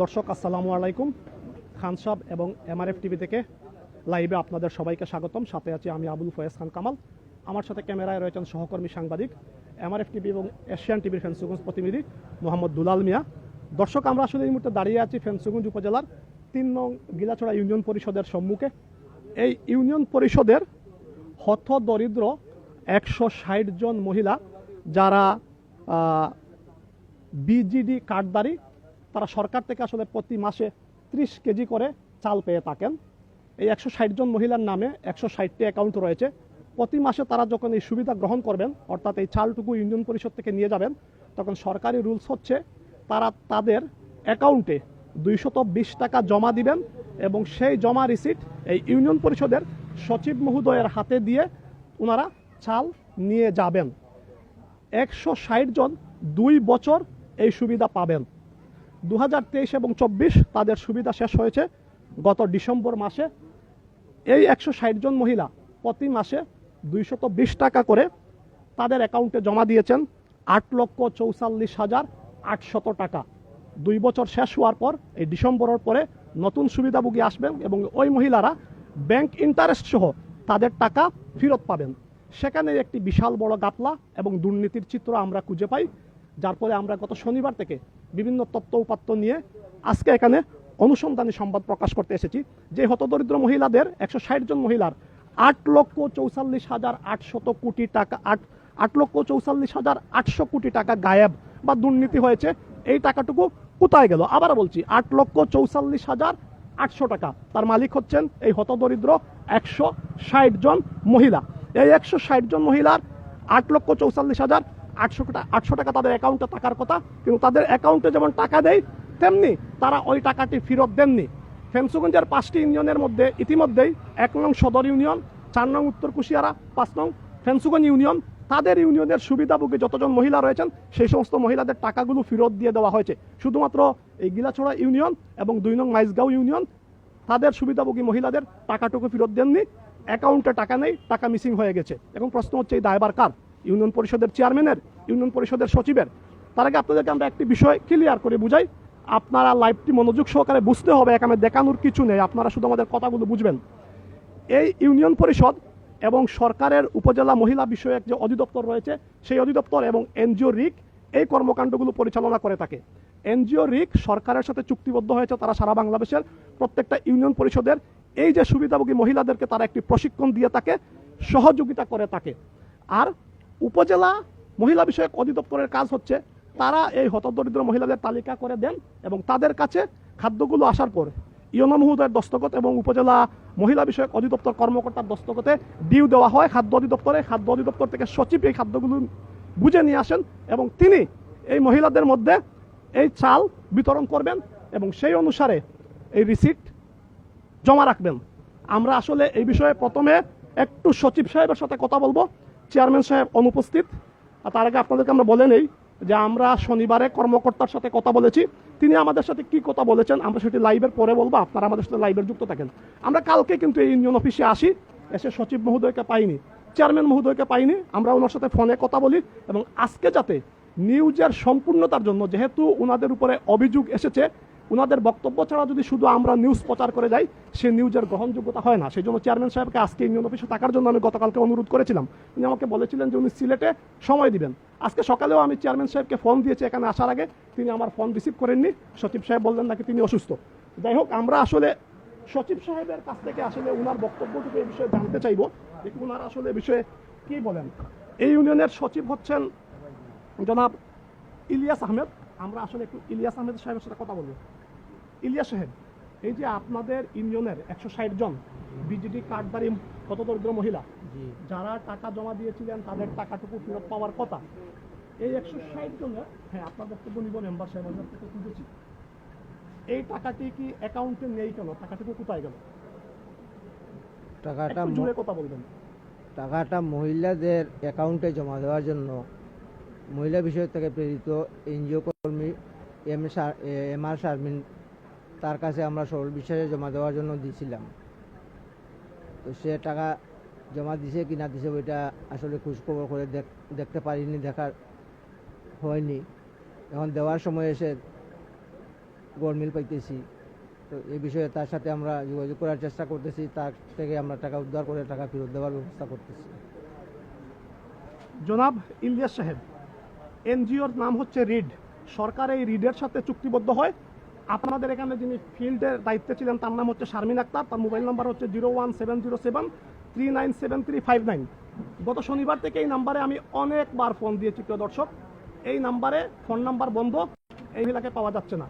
দর্শক, আসসালামু আলাইকুম। খান সাহেব এবং এমআরএফ টিভি থেকে লাইভে আপনাদের সবাইকে স্বাগতম। সাথে আছি আমি আবুল ফয়েজ খান কামাল। আমার সাথে ক্যামেরায় রয়েছেন সহকর্মী সাংবাদিক, এমআরএফ টিভি এবং এশিয়ান টিভির ফেন্সুগঞ্জ প্রতিনিধি মোহাম্মদ দুলাল মিয়া। দর্শক, আমরা আসলে এই মুহূর্তে দাঁড়িয়ে আছি ফেন্সুগঞ্জ উপজেলার তিন নং গিলাছড়া ইউনিয়ন পরিষদের সম্মুখে। এই ইউনিয়ন পরিষদের হত দরিদ্র একশো ষাট জন মহিলা, যারা বিজিডি কার্ডধারী তারা সরকার থেকে আসলে প্রতি মাসে ত্রিশ কেজি করে চাল পেয়ে থাকেন। এই একশো ষাট জন মহিলার নামে একশো ষাটটি অ্যাকাউন্ট রয়েছে। প্রতি মাসে তারা যখন এই সুবিধা গ্রহণ করবেন, অর্থাৎ এই চালটুকু ইউনিয়ন পরিষদ থেকে নিয়ে যাবেন, তখন সরকারি রুলস হচ্ছে তারা তাদের অ্যাকাউন্টে দুইশত বিশ টাকা জমা দিবেন এবং সেই জমা রিসিট এই ইউনিয়ন পরিষদের সচিব মহোদয়ের হাতে দিয়ে ওনারা চাল নিয়ে যাবেন। একশো ষাট জন দুই বছর এই সুবিধা পাবেন। দু হাজার তেইশ এবং চব্বিশ তাদের সুবিধা শেষ হয়েছে গত ডিসেম্বর মাসে। এই একশো ষাট জন মহিলা প্রতি মাসে দুইশত টাকা করে তাদের অ্যাকাউন্টে জমা দিয়েছেন আট লক্ষ চৌচল্লিশ হাজার আটশত টাকা। দুই বছর শেষ হওয়ার পর, এই ডিসেম্বরের পরে নতুন সুবিধাভোগী আসবেন এবং ওই মহিলারা ব্যাংক ইন্টারেস্ট সহ তাদের টাকা ফেরত পাবেন। সেখানে একটি বিশাল বড় গাপলা এবং দুর্নীতির চিত্র আমরা খুঁজে পাই, যার পরে আমরা গত শনিবার থেকে বিভিন্ন তত্ত্ব উপাত্ত নিয়ে আজকে এখানে অনুসন্ধানী সংবাদ প্রকাশ করতে এসেছি। যে হতদরিদ্র মহিলাদের, একশো ষাট জন মহিলার, আট লক্ষ চৌচল্লিশ হাজার আটশত কোটি টাকা, আট আট লক্ষ চৌচল্লিশ হাজার আটশো কোটি টাকা গায়েব বা দুর্নীতি হয়েছে, এই টাকাটুকু কোথায় গেল? আবার বলছি, আট লক্ষ চৌচল্লিশ হাজার আটশো টাকা। তার মালিক হচ্ছেন এই হতদরিদ্র একশো ষাট জন মহিলা। এই একশো ষাট জন মহিলার আট লক্ষ চৌচল্লিশ হাজার আটশো আটশো টাকা তাদের অ্যাকাউন্টে থাকার কথা, কিন্তু তাদের অ্যাকাউন্টে যেমন টাকা দেয়, তেমনি তারা ওই টাকাটি ফেরত দেননি। ফেন্সুগঞ্জের পাঁচটি ইউনিয়নের মধ্যে ইতিমধ্যেই এক নং সদর ইউনিয়ন, চার নং উত্তর কুশিয়ারা, পাঁচ নং ফেন্সুগঞ্জ ইউনিয়ন। তাদের ইউনিয়নের সুবিধাভোগী যতজন মহিলা রয়েছেন, সেই সমস্ত মহিলাদের টাকাগুলো ফেরত দিয়ে দেওয়া হয়েছে। শুধুমাত্র এই গিলাছড়া ইউনিয়ন এবং দুই নং মাইজগাঁও ইউনিয়ন, তাদের সুবিধাভোগী মহিলাদের টাকাটুকু ফেরত দেননি। অ্যাকাউন্টে টাকা নেই, টাকা মিসিং হয়ে গেছে। এবং প্রশ্ন হচ্ছে, এই দায়বার কার? ইউনিয়ন পরিষদের চেয়ারম্যানের, ইউনিয়ন পরিষদের সচিবের। তার আগে আপনাদেরকে আমরা একটি বিষয় ক্লিয়ার করে বুঝাই। আপনারা লাইভটি মনোযোগ সহকারে বুঝতে হবে, এখানে দেখানোর কিছু নেই। আপনারা শুধু আমাদের কথাগুলো বুঝবেন। এই ইউনিয়ন পরিষদ এবং সরকারের উপজেলা মহিলা বিষয়ক যে অধিদপ্তর রয়েছে, সেই অধিদপ্তর এবং এনজিও রিক এই কর্মকাণ্ডগুলো পরিচালনা করে থাকে। এনজিও রিক সরকারের সাথে চুক্তিবদ্ধ হয়েছে, তারা সারা বাংলাদেশের প্রত্যেকটা ইউনিয়ন পরিষদের। এই যে সুবিধাভোগী মহিলাদেরকে তারা একটি প্রশিক্ষণ দিয়ে থাকে, সহযোগিতা করে থাকে। আর উপজেলা মহিলা বিষয়ক অধিদপ্তরের কাজ হচ্ছে তারা এই হতদরিদ্র মহিলাদের তালিকা করে দেন এবং তাদের কাছে খাদ্যগুলো আসার পর ইয়না মহোদয়ের দস্তখত এবং উপজেলা মহিলা বিষয়ক অধিদপ্তর কর্মকর্তার দস্তখতে ডিউ দেওয়া হয় খাদ্য অধিদপ্তরে। খাদ্য অধিদপ্তর থেকে সচিব এই খাদ্যগুলো বুঝে নিয়ে আসেন এবং তিনি এই মহিলাদের মধ্যে এই চাল বিতরণ করবেন এবং সেই অনুসারে এই রিসিপ্ট জমা রাখবেন। আমরা আসলে এই বিষয়ে প্রথমে একটু সচিব সাহেবের সাথে কথা বলব। চেয়ারম্যান সাহেব অনুপস্থিত। তার আগে আপনাদেরকে আমরা বলে নেই যে আমরা শনিবারে কর্মকর্তার সাথে কথা বলেছি। তিনি আমাদের সাথে কি কথা বলেছেন আমরা সেটি লাইভের পরে বলব। আপনারা আমাদের সাথে লাইভের যুক্ত থাকেন। আমরা কালকে কিন্তু এই ইউনিয়ন অফিসে আসি। এসে সচিব মহোদয়কে পাইনি, চেয়ারম্যান মহোদয়কে পাইনি। আমরা ওনার সাথে ফোনে কথা বলি এবং আজকে যাতে নিউজের সম্পূর্ণতার জন্য যেহেতু ওনাদের উপরে অভিযোগ এসেছে ওনাদের বক্তব্য ছাড়া যদি শুধু আমরা নিউজ প্রচার করে যাই, সে নিউজের গ্রহণযোগ্যতা হয় না। সেই জন্য চেয়ারম্যান সাহেবকে আজকে ইউনিয়ন অফিসে থাকার জন্য আমি গতকালকে অনুরোধ করেছিলাম। উনি আমাকে বলেছিলেন যে উনি সিলেটে সময় দিবেন। আজকে সকালেও আমি চেয়ারম্যান সাহেবকে ফোন দিয়েছি এখানে আসার আগে। তিনি আমার ফোন রিসিভ করেননি। সচিব সাহেব বললেন নাকি তিনি অসুস্থ। যাই হোক, আমরা আসলে সচিব সাহেবের কাছ থেকে আসলে ওনার বক্তব্যটুকু এই বিষয়ে জানতে চাইব। যে ওনার আসলে বিষয়ে কি বলেন? এই ইউনিয়নের সচিব হচ্ছেন জনাব ইলিয়াস আহমেদ। আমরা আসলে একটু ইলিয়াস আহমেদ সাহেবের সাথে কথা বলব। ইলিয়াস সাহেব এই যে আপনাদের ইউনিয়নের একশো ষাট জন বিজেডি কার্ডধারী হতদরিদ্র মহিলা যারা টাকা জমা দিয়েছিলেন তাদের টাকাটুকু ফেরত পাওয়ার কথা এই একশো ষাট জনের হ্যাঁ আপনাদের বক্তব্য নিব মেম্বার সাহেব থেকে খুঁজেছি। এই টাকাটি কি অ্যাকাউন্টে নেই কেন? টাকাটুকু কোথায় গেল? টাকাটা জুড়ে কথা বলবেন। টাকাটা মহিলাদের অ্যাকাউন্টে জমা দেওয়ার জন্য মহিলা বিষয় থেকে প্রেরিত এনজিও কর্মী এম এম আর শারমিন তার কাছে আমরা সরল বিশ্বাসে জমা দেওয়ার জন্য দিয়েছিলাম তো সে টাকা জমা দিছে কি না দিছে ওইটা আসলে খোঁজখবর করে দেখ- দেখতে পারিনি, দেখার হয়নি। এখন দেওয়ার সময় এসে গরমিল পাইতেছি। তো এই বিষয়ে তার সাথে আমরা যোগাযোগ করার চেষ্টা করতেছি, তার থেকে আমরা টাকা উদ্ধার করে টাকা ফেরত দেওয়ার ব্যবস্থা করতেছি। জনাব ইলিয়াস সাহেব, এনজিওর নাম হচ্ছে রিড। সরকার এই রিডের সাথে চুক্তিবদ্ধ হয়। আপনাদের এখানে যিনি ফিল্ডের দায়িত্বে ছিলেন, তার নাম হচ্ছে শারমিন আক্তার, তার মোবাইল নাম্বার হচ্ছে zero one seven zero seven three nine seven three five nine. গত শনিবার থেকে এই নাম্বারে আমি অনেকবার ফোন দিয়েছি, প্রিয় দর্শক। এই নাম্বারে ফোন নাম্বার বন্ধ, এই মহিলাকে পাওয়া যাচ্ছে না।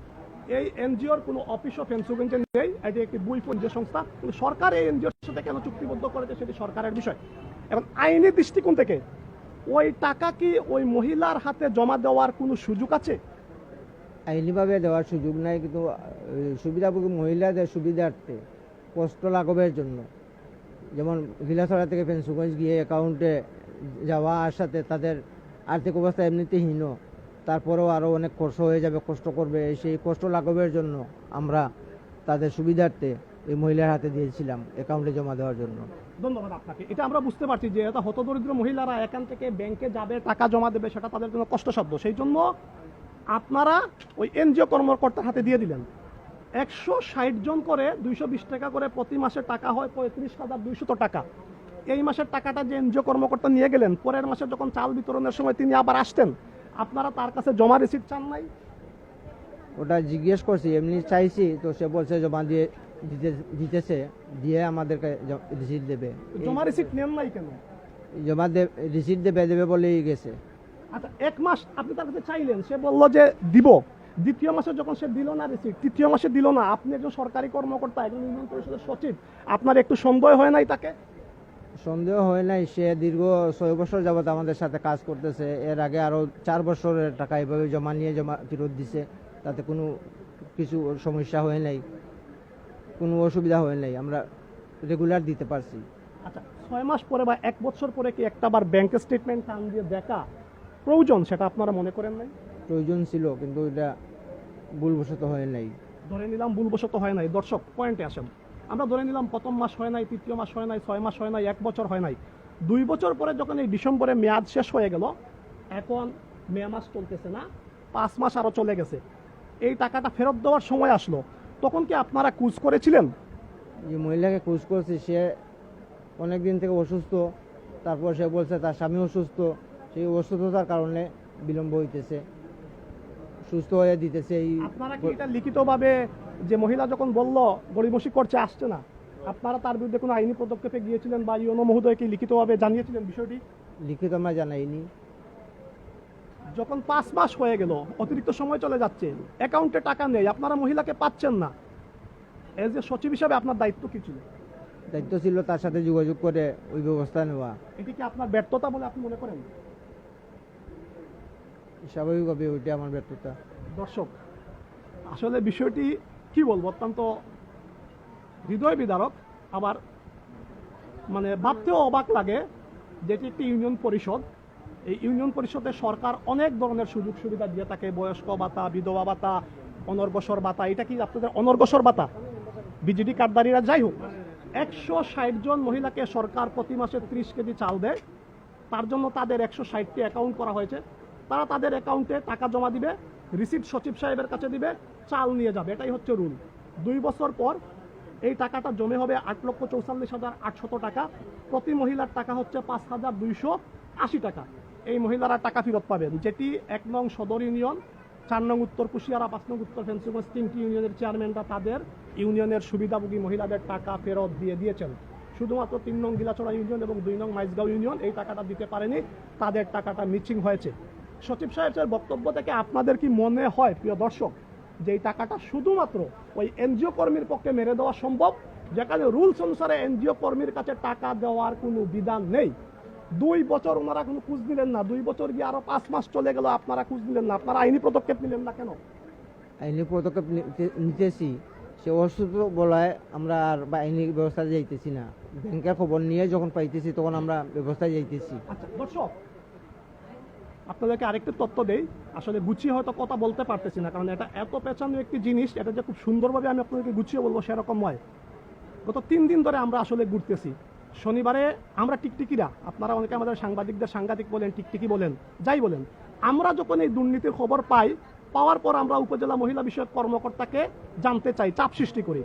এই এনজিওর কোনো অফিস অফ ইন্স্যুরেন্স নেই, এটি একটি বুই এনজিও সংস্থা। কিন্তু সরকার এই এনজিওর সাথে কেন চুক্তিবদ্ধ করেছে সেটি সরকারের বিষয়। এবং আইনি দৃষ্টিকোণ থেকে ওই টাকা কি ওই মহিলার হাতে জমা দেওয়ার কোনো সুযোগ আছে? আইনিভাবে দেওয়ার সুযোগ নাই, কিন্তু সুবিধাভোগী মহিলাদের সুবিধার্থে কষ্ট লাঘবের জন্য। যেমন গিলাছড়া থেকে ফেন্সুগঞ্জ গিয়ে অ্যাকাউন্টে যাওয়া আসাতে তাদের আর্থিক অবস্থা এমনিতে হীন। তারপরেও আরও অনেক কষ্ট হয়ে যাবে, কষ্ট করবে। সেই কষ্ট লাঘবের জন্য আমরা তাদের সুবিধার্থে এই মহিলার হাতে দিয়েছিলাম অ্যাকাউন্টে জমা দেওয়ার জন্য। ধন্যবাদ আপনাকে। এটা আমরা বুঝতে পারছি যে হতদরিদ্র মহিলারা এখান থেকে ব্যাংকে যাবে, টাকা জমা দেবে, সেটা তাদের জন্য কষ্টসাধ্য। সেই জন্য আপনারা ওই এনজিও কর্মকর্তার হাতে দিয়ে দিলেন। একশো ষাট জন করে দুইশো বিশ টাকা করে প্রতি মাসে টাকা হয় পঁয়ত্রিশ হাজার দুইশত টাকা। এই মাসের টাকাটা যে এনজিও কর্মকর্তা নিয়ে গেলেন পরের মাসে যখন চাল বিতরণের সময় তিনি আবার আসতেন আপনারা তার কাছে জমা রিসিপ্ট চান নাই? ওটা জিজ্ঞেস করছি এমনি চাইছি তো সে বলছে জমা দিয়ে দিতে দিতেছে দিয়ে আমাদেরকে রিসিট দেবে। জমা রিসিপ্ট নেন নাই কেন? জমা রিসিট দেবে দেবে বলেই গেছে। আচ্ছা এক মাস আপনি তার কাছে চাইলেন সে বলল যে দিব। দ্বিতীয় মাসে যখন সে দিল না রিসিপ্ট তৃতীয় মাসে দিল না আপনি একজন সরকারি কর্মকর্তা একজন ইউনিয়ন পরিষদের সচিব আপনার একটু সন্দেহ হয় নাই তাকে? সন্দেহ হয় নাই সে দীর্ঘ ছয় বছর যাবত আমাদের সাথে কাজ করতেছে এর আগে আরও চার বছরের টাকা এভাবে জমা নিয়ে জমা ফেরত দিছে তাতে কোনো কিছু সমস্যা হয় নাই কোনো অসুবিধা হয় নাই আমরা রেগুলার দিতে পারছি। আচ্ছা ছয় মাস পরে বা এক বছর পরে কি একটা বার ব্যাংক স্টেটমেন্ট টান দিয়ে দেখা? প্রয়োজন সেটা আপনারা মনে করেন নাই? প্রয়োজন ছিল কিন্তু এটা ভুলবশত হয় নাই। ধরে নিলাম ভুলবশত হয় নাই। দর্শক পয়েন্টে আসেন। আমরা ধরে নিলাম প্রথম মাস হয় নাই তৃতীয় মাস হয় নাই ছয় মাস হয় নাই এক বছর হয় নাই। দুই বছর পরে যখন এই ডিসেম্বরে মেয়াদ শেষ হয়ে গেল এখন মে মাস চলতেছে না পাঁচ মাস আরও চলে গেছে। এই টাকাটা ফেরত দেওয়ার সময় আসলো। তখন কি আপনারা কুজ করেছিলেন? যে মহিলাকে খোঁজ করছি সে অনেক দিন থেকে অসুস্থ তারপর সে বলছে তার স্বামী অসুস্থ। সেই অসুস্থতার কারণে বিলম্ব হইতেছে সুস্থ হয়ে দিতেছে এই আপনারা কি এটা লিখিতভাবে যে মহিলা যখন বলল গরিবসী করছে আসছে না আপনারা তার বিরুদ্ধে কোনো আইনি পদক্ষেপে গিয়েছিলেন বা ইউনো মহোদয়কে লিখিতভাবে জানিয়েছিলেন বিষয়টি? লিখিত আমরা জানাইনি। যখন পাঁচ মাস হয়ে গেল অতিরিক্ত সময় চলে যাচ্ছে অ্যাকাউন্টে টাকা নেই আপনারা মহিলাকে পাচ্ছেন না। এজ এ সচিব হিসাবে আপনার দায়িত্ব কি ছিল? দায়িত্ব ছিল তার সাথে যোগাযোগ করে ওই ব্যবস্থা নেওয়া। এটি কি আপনার ব্যর্থতা বলে আপনি মনে করেন? স্বাভাবিকভাবে ওইটা আমার ব্যর্থতা। দর্শক, আসলে বিষয়টি কি বলব? অত্যন্ত হৃদয় বিদারক, আবার মানে ভাবতেও অবাক লাগে যেটি একটি ইউনিয়ন পরিষদ। এই ইউনিয়ন পরিষদে সরকার অনেক ধরনের সুযোগ সুবিধা দিয়ে থাকে, বয়স্ক ভাতা, বিধবা ভাতা, অনর্গসর ভাতা, এটা কি আপনাদের অনর্গসর ভাতা? বিজেডি কার্ডদারিরা যাই হোক, একশো ষাট জন মহিলাকে সরকার প্রতি মাসে ত্রিশ কেজি চাল দেয়। তার জন্য তাদের একশো ষাটটি অ্যাকাউন্ট করা হয়েছে। তারা তাদের অ্যাকাউন্টে টাকা জমা দিবে রিসিপ্ট সচিব সাহেবের কাছে দিবে, চাল নিয়ে যাবে, এটাই হচ্ছে রুল দুই বছর পর এই টাকাটা জমে হবে আট লক্ষ চৌচল্লিশ হাজার আটশত টাকা। প্রতি মহিলার টাকা হচ্ছে পাঁচ হাজার দুইশো আশি টাকা। এই মহিলারা টাকা ফেরত পাবেন যেটি এক নং সদর ইউনিয়ন, চার নং উত্তর কুশিয়ারা, পাঁচ নং উত্তর ফেন্সিগঞ্জ তিনটি ইউনিয়নের চেয়ারম্যানরা তাদের ইউনিয়নের সুবিধাভোগী মহিলাদের টাকা ফেরত দিয়ে দিয়েছেন। শুধুমাত্র তিন নং গিলাচড়া ইউনিয়ন এবং দুই নং মাইজগাঁও ইউনিয়ন এই টাকাটা দিতে পারেনি। তাদের টাকাটা মিচিং হয়েছে। সচিব সাহেবের বক্তব্য থেকে আপনাদের কি মনে হয় প্রিয় দর্শক যে এই টাকাটা শুধুমাত্র ওই এনজিও কর্মীর পক্ষে মেরে দেওয়া সম্ভব? যেখানে রুলস অনুসারে এনজিও কর্মীর কাছে টাকা দেওয়ার কোনো বিধান নেই। দুই বছর ওনারা কোনো খুঁজ নিলেন না। দুই বছর গিয়ে আরও পাঁচ মাস চলে গেল আপনারা খুঁজ নিলেন না। আপনারা আইনি পদক্ষেপ নিলেন না কেন? আইনি পদক্ষেপ নিতে- নিতেছি। সে অসুস্থ বলায় আমরা আর বা আইনি ব্যবস্থা যাইতেছি না। ব্যাংকের খবর নিয়ে যখন পাইতেছি তখন আমরা ব্যবস্থায় যাইতেছি। আচ্ছা দর্শক আপনাদেরকে আরেকটি তথ্য দেই। আসলে গুছিয়ে হয়তো কথা বলতে পারতেছি না, কারণ এটা এত পেছানো একটি জিনিস, এটা যে খুব সুন্দরভাবে আমি আপনাদেরকে গুছিয়ে বলব সেরকম নয়। গত তিন দিন ধরে আমরা আসলে ঘুরতেছি। শনিবারে আমরা টিকটিকিরা, আপনারা অনেকে আমাদের সাংবাদিকদের সাংবাদিক বলেন, টিকটিকি বলেন, যাই বলেন, আমরা যখন এই দুর্নীতির খবর পাই, পাওয়ার পর আমরা উপজেলা মহিলা বিষয়ক কর্মকর্তাকে জানতে চাই, চাপ সৃষ্টি করি।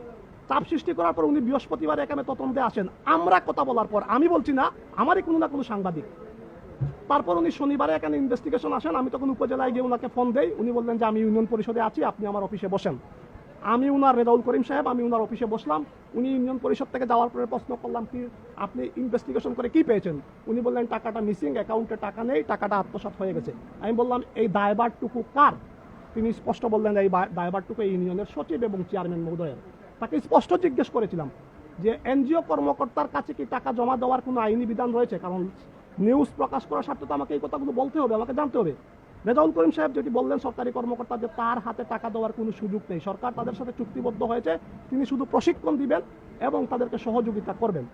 চাপ সৃষ্টি করার পর উনি বৃহস্পতিবার এখানে তদন্তে আসেন। আমরা কথা বলার পর, আমি বলছি না, আমারই কোনো না কোনো সাংবাদিক। তারপর উনি শনিবারে এখানে ইনভেস্টিগেশন আসেন, আমি তখন উপজেলায় গিয়ে ওনাকে ফোন দেই। উনি বললেন যে, আমি ইউনিয়ন পরিষদে আছি, আপনি আমার অফিসে বসেন। আমি উনার, রেজাউল করিম সাহেব, আমি উনার অফিসে বসলাম। উনি ইউনিয়ন পরিষদ থেকে যাওয়ার পরে প্রশ্ন করলাম, কি, আপনি ইনভেস্টিগেশন করে কি পেয়েছেন? উনি বললেন, টাকাটা মিসিং অ্যাকাউন্টে টাকা নেই, টাকাটা আত্মসাৎ হয়ে গেছে। আমি বললাম, এই দায়ভারটুকু কার? তিনি স্পষ্ট বললেন, এই এই ইউনিয়নের সচিব এবং চেয়ারম্যান মহোদয়ের। তাকে স্পষ্ট জিজ্ঞেস করেছিলাম যে, এনজিও কর্মকর্তার কাছে কি টাকা জমা দেওয়ার কোনো আইনি বিধান রয়েছে? কারণ নিউজ প্রকাশ করার স্বার্থে তো আমাকে এই কথাগুলো বলতে হবে, আমাকে জানতে হবে। রেজাউল করিম সাহেব যেটি বললেন সরকারি কর্মকর্তা যে তার হাতে টাকা দেওয়ার কোনো সুযোগ নেই। সরকার তাদের সাথে চুক্তিবদ্ধ হয়েছে, তিনি শুধু প্রশিক্ষণ দিবেন এবং তাদেরকে সহযোগিতা করবেন।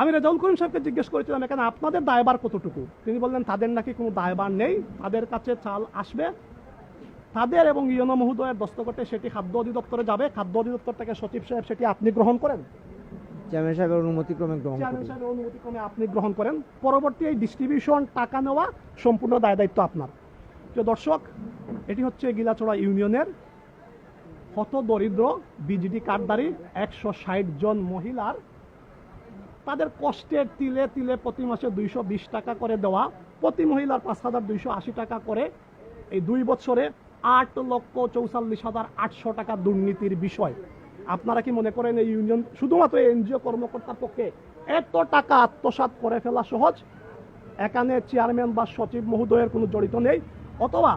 আমি রেজাউল করিম সাহেবকে জিজ্ঞেস করেছিলাম, এখানে আপনাদের দায়বার কতটুকু? তিনি বললেন, তাদের নাকি কোনো দায়বার নেই, তাদের কাছে চাল আসবে। তাদের এবং ইয়নো মহোদয়ের দস্তকতে সেটি খাদ্য অধিদপ্তরে যাবে। খাদ্য অধিদপ্তর থেকে সচিব সাহেব সেটি আপনি গ্রহণ করেন। চেয়ারম্যান সাহেবের অনুমতিক্রমে গ্রহণ চেয়ারম্যান সাহেবের অনুমতিক্রমে আপনি গ্রহণ করেন। পরবর্তী এই ডিস্ট্রিবিউশন টাকা নেওয়া সম্পূর্ণ দায় দায়িত্ব আপনার। তো দর্শক এটি হচ্ছে গিলাচড়া ইউনিয়নের হত দরিদ্র বিজিডি কার্ডদারি একশো ষাট জন মহিলার তাদের কষ্টের তিলে তিলে প্রতি মাসে দুইশো বিশ টাকা করে দেওয়া প্রতি মহিলার পাঁচ হাজার দুইশো আশি টাকা করে এই দুই বছরে আট লক্ষ চৌচল্লিশ হাজার আটশো টাকা দুর্নীতির বিষয়। আপনারা কি মনে করেন এই ইউনিয়ন শুধুমাত্র এনজিও কর্মকর্তার পক্ষে এত টাকা আত্মসাৎ করে ফেলা সহজ? এখানে চেয়ারম্যান বা সচিব মহোদয়ের কোনো জড়িত নেই? অথবা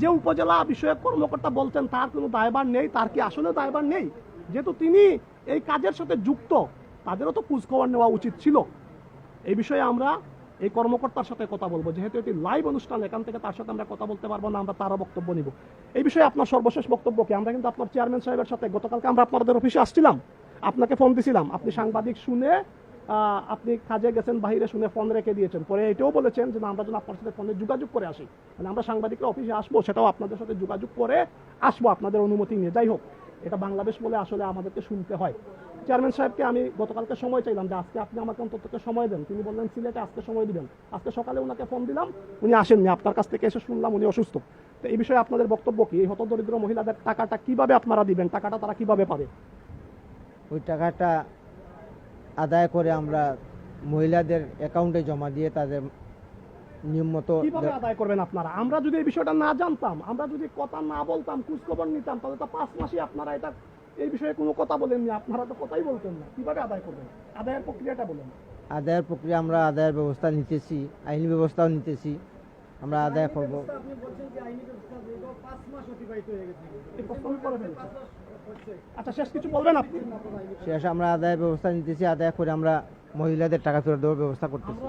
যে উপজেলা বিষয়ক কর্মকর্তা বলছেন, তার কোনো দায়ভার নেই? তার কি আসলে দায়ভার নেই? যেহেতু তিনি এই কাজের সাথে যুক্ত, তাদেরও তো খোঁজখবর নেওয়া উচিত ছিল। এই বিষয়ে আমরা এই কর্মকর্তার সাথে কথা বলব। যেহেতু এটি লাইভ অনুষ্ঠান, এখান থেকে তার সাথে আমরা কথা বলতে পারব না, আমরা তারও বক্তব্য নিব। এই বিষয়ে আপনার সর্বশেষ বক্তব্য কি? আমরা কিন্তু আপনার চেয়ারম্যান সাহেবের সাথে, গতকালকে আমরা আপনাদের অফিসে আসছিলাম। আপনাকে ফোন দিছিলাম। আপনি সাংবাদিক শুনে আপনি কাজে গেছেন বাইরে শুনে ফোন রেখে দিয়েছেন। পরে এটাও বলেছেন যে আমরা যেন আপনার সাথে ফোনে যোগাযোগ করে আসি। মানে আমরা সাংবাদিকরা অফিসে আসব, সেটাও আপনাদের সাথে যোগাযোগ করে আসব, আপনাদের অনুমতি নিয়ে। যাই হোক, এটা বাংলাদেশ বলে আসলে আমাদেরকে শুনতে হয়। চেয়ারম্যান সাহেবকে আমি গতকালকে সময় চাইলাম যে আজকে আপনি আমাকে অন্তত সময় দেন। তিনি বললেন সিলেটে আজকে সময় দিবেন। আজকে সকালে ওনাকে ফোন দিলাম উনি আসেননি। আপনার কাছ থেকে এসে শুনলাম উনি অসুস্থ। তো এই বিষয়ে আপনাদের বক্তব্য কি? এই হতদরিদ্র মহিলাদের টাকাটা কীভাবে আপনারা দিবেন? টাকাটা তারা কীভাবে পাবে? ওই টাকাটা আদায় করে আমরা মহিলাদের অ্যাকাউন্টে জমা দিয়ে তাদের নিয়মমতো কীভাবে আদায় করবেন আপনারা? আমরা যদি এই বিষয়টা না জানতাম আমরা যদি কথা না বলতাম খোঁজ খবর নিতাম তাহলে তো পাঁচ মাসে আপনারা এটা এই বিষয়ে কোনো কথা বলেননি। আপনারা তো কথাই বলতেন না। কীভাবে আদায় করবেন? আদায়ের প্রক্রিয়াটা বলেন। আদায়ের প্রক্রিয়া আমরা আদায়ের ব্যবস্থা নিতেছি আইনি ব্যবস্থাও নিতেছি। আমরা আদায় করব। আচ্ছা শেষ কিছু বলবেন আপনি? শেষ আমরা আদায়ের ব্যবস্থা নিতেছি আদায় করে আমরা মহিলাদের টাকা ফেরত দেওয়ার ব্যবস্থা করতেছি।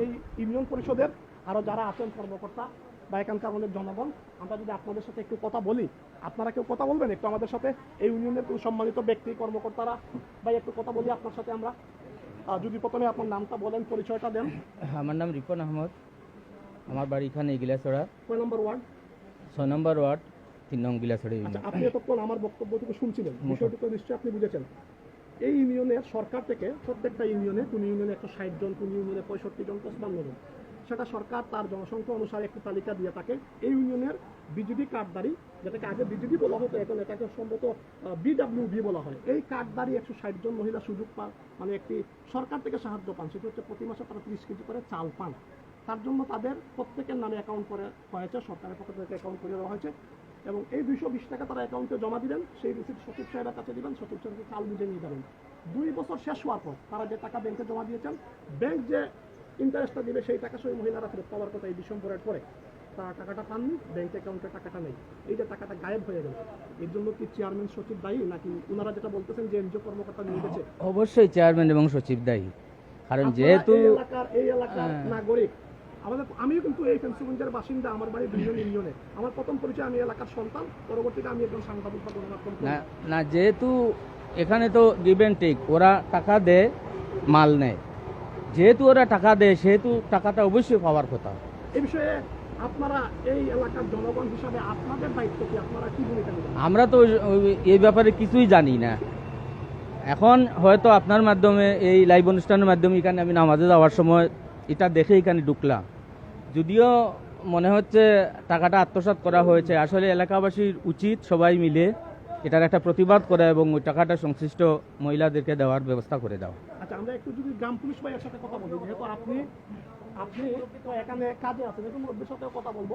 এই ইউনিয়ন পরিষদের আরও যারা আছেন কর্মকর্তা বা এখানকার অনেক জনগণ আমরা যদি আপনাদের সাথে একটু কথা বলি আপনারা কেউ কথা বলবেন একটু আমাদের সাথে? এই ইউনিয়নের কোনো সম্মানিত ব্যক্তি কর্মকর্তারা? বা একটু কথা বলি আপনার সাথে আমরা। যদি প্রথমে আপনার নামটা বলেন পরিচয়টা দেন। আমার নাম রিপন আহমদ। আমার বাড়ি এখানে গিলাছড়া কয় নম্বর ওয়ার্ড? ছয় নম্বর ওয়ার্ড তিন নং গিলাছড়া আচ্ছা ইউনিয়ন। আপনি এতক্ষণ আমার বক্তব্যটুকু শুনছিলেন। বিষয়টুকু নিশ্চয়ই আপনি বুঝেছেন। এই ইউনিয়নের সরকার থেকে প্রত্যেকটা ইউনিয়নে কোন ইউনিয়নে একশো ষাট জন কোন ইউনিয়নে পঁয়ষট্টি জন পঁচপান্ন জন। সেটা সরকার তার জনসংখ্যা অনুসারে একটি তালিকা দিয়ে থাকে। এই ইউনিয়নের বিজেপি কার্ডদারি যেটাকে আগে বিজেপি বলা হতো, এখন এটাকে সম্ভবত বিডাব্লিউবি বলা হয়। এই কার্ডদারি একশো ষাট জন মহিলা সুযোগ পান মানে একটি সরকার থেকে সাহায্য পান। সেটি হচ্ছে প্রতি মাসে তারা ত্রিশ কেজি করে চাল পান। তার জন্য তাদের প্রত্যেকের নামে অ্যাকাউন্ট করে হয়েছে, সরকারের পক্ষ থেকে অ্যাকাউন্ট করে দেওয়া হয়েছে। এবং এই দুইশো বিশ টাকা তারা অ্যাকাউন্টে জমা দিলেন, সেই রিসিপ্ট সচিব সাহেবের কাছে দিবেন, সচিব সাহেব চাল বুঝে নিয়ে যাবেন। দুই বছর শেষ হওয়ার পর তারা যে টাকা ব্যাংকে জমা দিয়েছেন ব্যাংক যে ইন্টারেস্টটা দিবে সেই টাকা সহ মহিলারা ফেরত পাওয়ার কথা এই ডিসেম্বরের পরে। তারা টাকাটা পাননি ব্যাংক অ্যাকাউন্টে টাকাটা নেই। এই যে টাকাটা গায়েব হয়ে গেল এর জন্য কি চেয়ারম্যান সচিব দায়ী? নাকি ওনারা যেটা বলতেছেন যে এনজিও কর্মকর্তা নিয়ে গেছে? অবশ্যই চেয়ারম্যান এবং সচিব দায়ী। কারণ যেহেতু এই এলাকার এই এলাকার হ্যাঁ। নাগরিক আমাদের আমিও কিন্তু এই ফেন্সিগঞ্জের বাসিন্দা আমার বাড়ি দুজন ইউনিয়নে। আমার প্রথম পরিচয় আমি এলাকার সন্তান পরবর্তীতে আমি একজন সাংবাদিক বা গণমাধ্যম না না যেহেতু এখানে তো গিভ টেক ওরা টাকা দেয় মাল নেয়। যেহেতু ওরা টাকা দেয় সেহেতু টাকাটা অবশ্যই পাওয়ার কথা। বিষয়ে আপনারা এই এলাকার জনগণ হিসাবে আপনাদের দায়িত্ব কি? আপনারা কি ভূমিকা নেবেন? আমরা তো এই ব্যাপারে কিছুই জানি না। এখন হয়তো আপনার মাধ্যমে এই লাইভ অনুষ্ঠানের মাধ্যমে এখানে আমি নামাজে যাওয়ার সময় এটা দেখে এখানে ঢুকলাম। যদিও মনে হচ্ছে টাকাটা আত্মসাৎ করা হয়েছে। আসলে এলাকাবাসীর উচিত সবাই মিলে এটার একটা প্রতিবাদ করা এবং ওই টাকাটা সংশ্লিষ্ট মহিলাদেরকে দেওয়ার ব্যবস্থা করে দেওয়া। আচ্ছা আমরা একটু যদি গ্রাম পুলিশ ভাইয়ের সাথে কথা বলি যেহেতু আপনি আপনি এখানে কাজে আছেন একটু মুরব্বীর সাথে কথা বলব।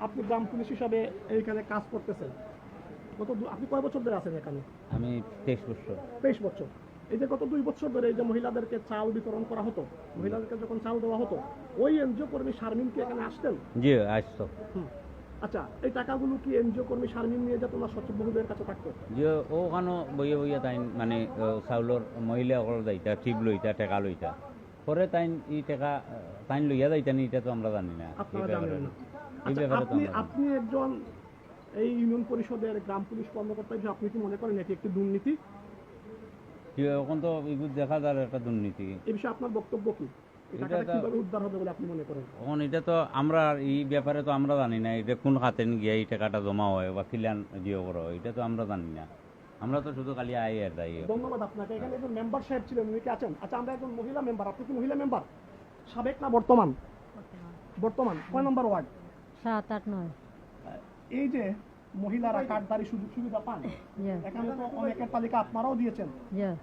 আপনি গ্রাম পুলিশ হিসাবে এইখানে কাজ করতেছেন। গত দু- আপনি কয় বছর ধরে আছেন এখানে? আমি তেইশ বছর। তেইশ বছর। এই যে গত দুই বছর ধরে এই যে মহিলাদেরকে চাল বিতরণ করা হতো মহিলাদেরকে যখন চাল দেওয়া হতো ওই এনজিও কর্মী শারমিন কি এখানে আসতেন? জি আসতো। আচ্ছা এই টাকাগুলো কি এনজিও কর্মী শারমিন নিয়ে যেত না সচিব বহুদের কাছে থাকতো? যে ওখানো বইয়ে বইয়ে তাই মানে চাউলৰ মহিলাসকল যাইতা টিপ লইতা টেকা লইতা পরে তাই ই টেকা তাইন লইয়া যাইতা নি এটা তো আমরা জানি না। এই ব্যাপারে আচ্ছা তো আপনি। আপনি একজন এই ইউনিয়ন পরিষদের গ্রাম পুলিশ কর্মকর্তা হিসেবে আপনি কি মনে করেন এটি একটি দুর্নীতি? এখন তো এগুলো দেখা যায় একটা দুর্নীতি। এই বিষয়ে আপনার বক্তব্য কি? এটা তো- কীভাবে উদ্ধার হবে বলে আপনি মনে করেন? এখন এটা তো আমরা আর এই ব্যাপারে তো আমরা জানি না এটা কোন খাতে গিয়ে এই টাকাটা জমা হয় বা কিলান করা হয় এটা তো আমরা জানি না। আমরা তো শুধু খালি আই আর ধন্যবাদ আপনাকে। এখানে একজন মেম্বার সাহেব ছিলেন উনি কি আছেন? আচ্ছা আমরা একজন মহিলা মেম্বার আপনি কি মহিলা মেম্বার সাবেক না বর্তমান। বর্তমান কয় নম্বর ওয়ার্ড? সাত আট নয়। এই যে মহিলারা কার্ডদারি সুযোগ সুবিধা পান। এখানে তো অনেকের তালিকা আপনারাও দিয়েছেন। হ্যাঁ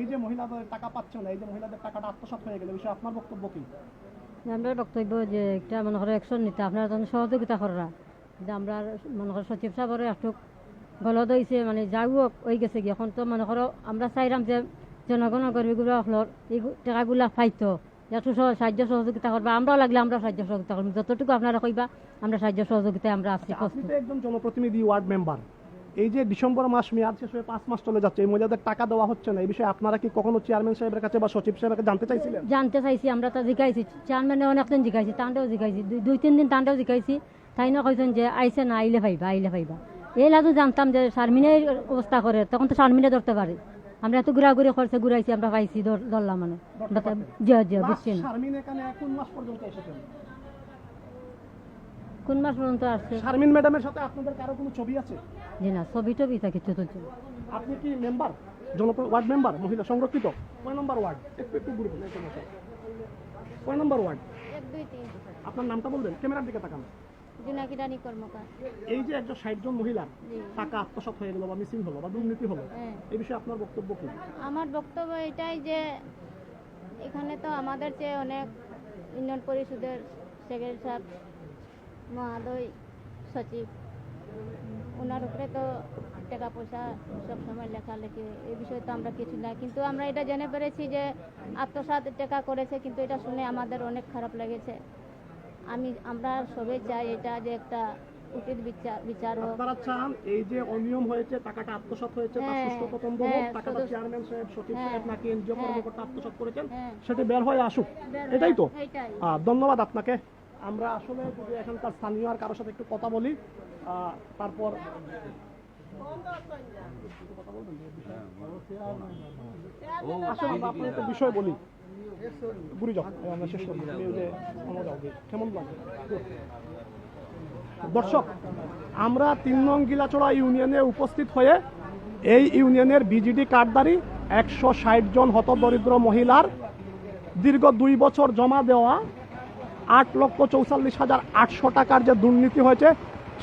এই যে মহিলাদের টাকা পাচ্ছেন না এই যে মহিলাদের টাকাটা আত্মসাৎ হয়ে গেল বিষয়ে আপনার বক্তব্য কি? আমরা বক্তব্য যে একটা মনে করে অ্যাকশন নিতে আপনারা তখন সহযোগিতা করা যে আমরা মনে করো সচিব সাহেবের একটু গলত হয়েছে মানে যাও হয়ে গেছে কি। এখন তো মনে করো আমরা চাইলাম যে জনগণের কর্মীগুলো হলর এই টাকাগুলা পাইতো। সহ- সাহায্য সহযোগিতা করবা আমরাও লাগলে আমরা সাহায্য সহযোগিতা করব। যতটুকু আপনারা কইবা আমরা সাহায্য সহযোগিতায় আমরা আছি একদম তো একজন জনপ্রতিনিধি ওয়ার্ড মেম্বার। এই যে ডিসেম্বর মাস মেয়াদ শেষ হয়ে পাঁচ মাস চলে যাচ্ছে এই মহিলাদের টাকা দেওয়া হচ্ছে না এই বিষয়ে আপনারা কি কখনো চেয়ারম্যান সাহেবের কাছে বা সচিব সাহেবের কাছে জানতে চাইছিলেন? জানতে চাইছি আমরা তো জিকাইছি চেয়ারম্যানে অনেকদিন জিকাইছি তান্ডেও জিকাইছি দুই- তিন দিন তান্ডেও জিকাইছি তাই না কইছেন যে আইসে না আইলে পাইবা আইলে পাইবা। এই লাদু জানতাম যে শারমিনে অবস্থা করে তখন তো শারমিনে ধরতে পারে। আমরা এত ঘুরাঘুরি করছে ঘুরাইছি আমরা পাইছি ধর- ধরলাম মানে। জি জি বুঝছি না কোন মাস পর্যন্ত এসেছেন কোন মাস পর্যন্ত আসছে শারমিন ম্যাডামের সাথে আপনাদের কারও কোনো ছবি আছে? জি না ছবি টবি তা কিছু তুলছে আপনি কি মেম্বার? জনপ্র ওয়ার্ড মেম্বার মহিলা সংরক্ষিত? কয় নম্বর ওয়ার্ড? একটু কয় নম্বর ওয়ার্ড? এক দুই তিন। আপনার নামটা বলবেন ক্যামেরার দিকে তাকান। জোনাকি রানী কর্মকার এই যে একজন ষাট জন মহিলা টাকা আত্মসাৎ হয়ে গেল বা মিসিং হলো বা দুর্নীতি হলো হ্যাঁ। এই বিষয়ে আপনার বক্তব্য কি? আমার বক্তব্য এটাই যে এখানে তো আমাদের চেয়ে অনেক ইউনিয়ন পরিষদের সেক্রেটারি সাহেব মহাদয় সচিব ওনার উপরে তো টাকা পয়সা সবসময় লেখালেখি এই বিষয়ে তো আমরা কিছু না কিন্তু আমরা এটা জেনে পেরেছি যে আত্মসাৎ টাকা করেছে কিন্তু এটা শুনে আমাদের অনেক খারাপ লেগেছে। আমি আমরা সবাই চাই এটা যে একটা উচিত বিচার বিচার হোক। আপনারা চান এই যে অনিয়ম হয়েছে টাকাটা আত্মসাৎ হয়েছে তার হ্যাঁ, সুষ্ঠু তদন্ত হোক হ্যাঁ, টাকাটা চেয়ারম্যান সাহেব সচিব হ্যাঁ, সাহেব নাকি এনজিও। কর্মকর্তা আত্মসাৎ করেছেন। সেটা বের হয়ে আসুক। এটাই তো। ধন্যবাদ আপনাকে। আমরা আসলে যদি এখানকার স্থানীয় আর কারোর সাথে একটু কথা বলি তারপর আসলে আমরা আপনার একটা বিষয় বলি। ঘুরে যাও আমরা শেষ করি তুমি ওই যে আমার যাও, কেমন লাগে? দর্শক আমরা তিন নং গিলাচড়া ইউনিয়নে উপস্থিত হয়ে এই ইউনিয়নের বিজিডি কার্ডদারি একশো ষাট জন হতদরিদ্র মহিলার দীর্ঘ দুই বছর জমা দেওয়া আট লক্ষ চৌচল্লিশ হাজার আটশো টাকার যে দুর্নীতি হয়েছে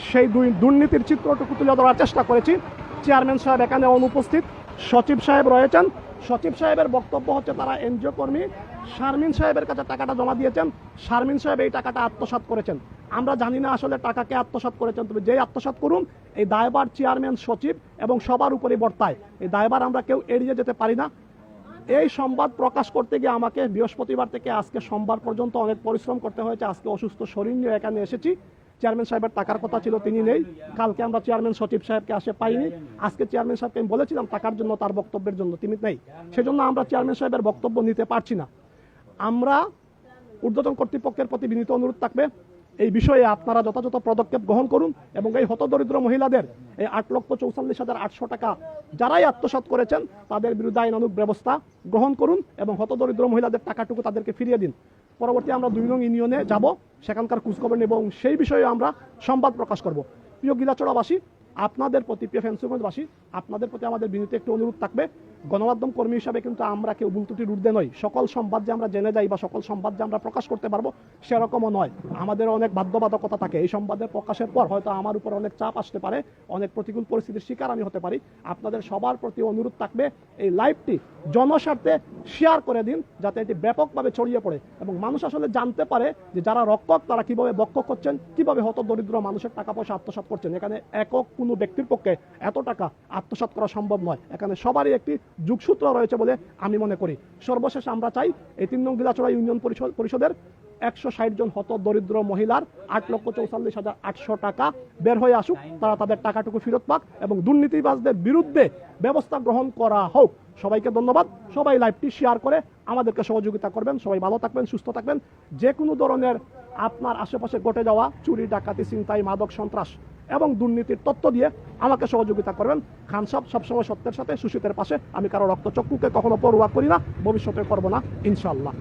সেই দুই দুর্নীতির চিত্রটুকু তুলে ধরার চেষ্টা করেছি। চেয়ারম্যান সাহেব এখানে অনুপস্থিত। সচিব সাহেব রয়েছেন। সচিব সাহেবের বক্তব্য হচ্ছে তারা এনজিও কর্মী। শারমিন সাহেবের কাছে টাকাটা জমা দিয়েছেন। শারমিন সাহেব এই টাকাটা আত্মসাৎ করেছেন। আমরা জানি না আসলে টাকাকে আত্মসাৎ করেছেন, তবে যেই আত্মসাৎ করুন, এই দায়বার চেয়ারম্যান, সচিব এবং সবার উপরে বর্তায়। এই দায়বার আমরা কেউ এড়িয়ে যেতে পারি না। এই সংবাদ প্রকাশ করতে গিয়ে আমাকে বৃহস্পতিবার থেকে আজকে সোমবার পর্যন্ত অনেক পরিশ্রম করতে হয়েছে। আজকে অসুস্থ শরীর নিয়ে এখানে এসেছি। চেয়ারম্যান সাহেবের টাকার কথা ছিল, তিনি নেই। কালকে আমরা চেয়ারম্যান সচিব সাহেবকে আসে পাইনি। আজকে চেয়ারম্যান সাহেবকে আমি বলেছিলাম টাকার জন্য, তার বক্তব্যের জন্য। তিনি নেই। সেজন্য আমরা চেয়ারম্যান সাহেবের বক্তব্য নিতে পারছি না। আমরা ঊর্ধ্বতন কর্তৃপক্ষের প্রতি বিনীত অনুরোধ থাকবে। এই বিষয়ে আপনারা যথাযথ পদক্ষেপ গ্রহণ করুন এবং এই হতদরিদ্র মহিলাদের, এই আট লক্ষ চৌচল্লিশ হাজার আটশো টাকা যারাই আত্মসাৎ করেছেন, তাদের বিরুদ্ধে আইনানুগ ব্যবস্থা গ্রহণ করুন এবং হতদরিদ্র মহিলাদের টাকাটুকু তাদেরকে ফিরিয়ে দিন। পরবর্তী আমরা দুই নং ইউনিয়নে যাব, সেখানকার খোঁজখবর নেব এবং সেই বিষয়ে আমরা সংবাদ প্রকাশ করব। প্রিয় গিলাচড়াবাসী, আপনাদের প্রতি প্রিয় ফ্যান্সুবাসী আপনাদের প্রতি আমাদের বিনীত একটু অনুরোধ থাকবে, গণমাধ্যম কর্মী হিসাবে কিন্তু আমরা কেউ ভুল ত্রুটির ঊর্ধ্বে নই। সকল সংবাদ যে আমরা জেনে যাই বা সকল সংবাদ যে আমরা প্রকাশ করতে পারব, সেরকমও নয়। আমাদের অনেক বাধ্যবাধকতা থাকে। এই সংবাদের প্রকাশের পর হয়তো আমার উপর অনেক চাপ আসতে পারে, অনেক প্রতিকূল পরিস্থিতির শিকার আমি হতে পারি। আপনাদের সবার প্রতি অনুরোধ থাকবে, এই লাইভটি জনস্বার্থে শেয়ার করে দিন, যাতে এটি ব্যাপকভাবে ছড়িয়ে পড়ে এবং মানুষ আসলে জানতে পারে যে যারা রক্ষক তারা কীভাবে বক্ষ করছেন কীভাবে হত দরিদ্র মানুষের টাকা পয়সা আত্মসাৎ করছেন। এখানে একক কোনো ব্যক্তির পক্ষে এত টাকা আত্মসাৎ করা সম্ভব নয়। এখানে সবারই একটি যুগসূত্র রয়েছে বলে আমি মনে করি। সর্বশেষ আমরা চাই এই তিন নং গিলাচড়া ইউনিয়ন পরিষদ পরিষদের একশো ষাট জন হত দরিদ্র মহিলার আট লক্ষ চৌচল্লিশ হাজার আটশো টাকা বের হয়ে আসুক, তারা তাদের টাকাটুকু ফেরত পাক এবং দুর্নীতিবাজদের বিরুদ্ধে ব্যবস্থা গ্রহণ করা হোক। সবাইকে ধন্যবাদ। সবাই লাইভটি শেয়ার করে আমাদেরকে সহযোগিতা করবেন। সবাই ভালো থাকবেন, সুস্থ থাকবেন। যে কোনো ধরনের আপনার আশেপাশে ঘটে যাওয়া চুরি, ডাকাতি চিন্তাই মাদক, সন্ত্রাস এবং দুর্নীতির তত্ত্ব দিয়ে আমাকে সহযোগিতা করবেন। খান সাহেব সবসময় সত্যের সাথে সুশীতের পাশে। আমি কারও রক্তচক্ষুকে কখনো পড়ুয়া করি না, ভবিষ্যতে করব না ইনশাল্লাহ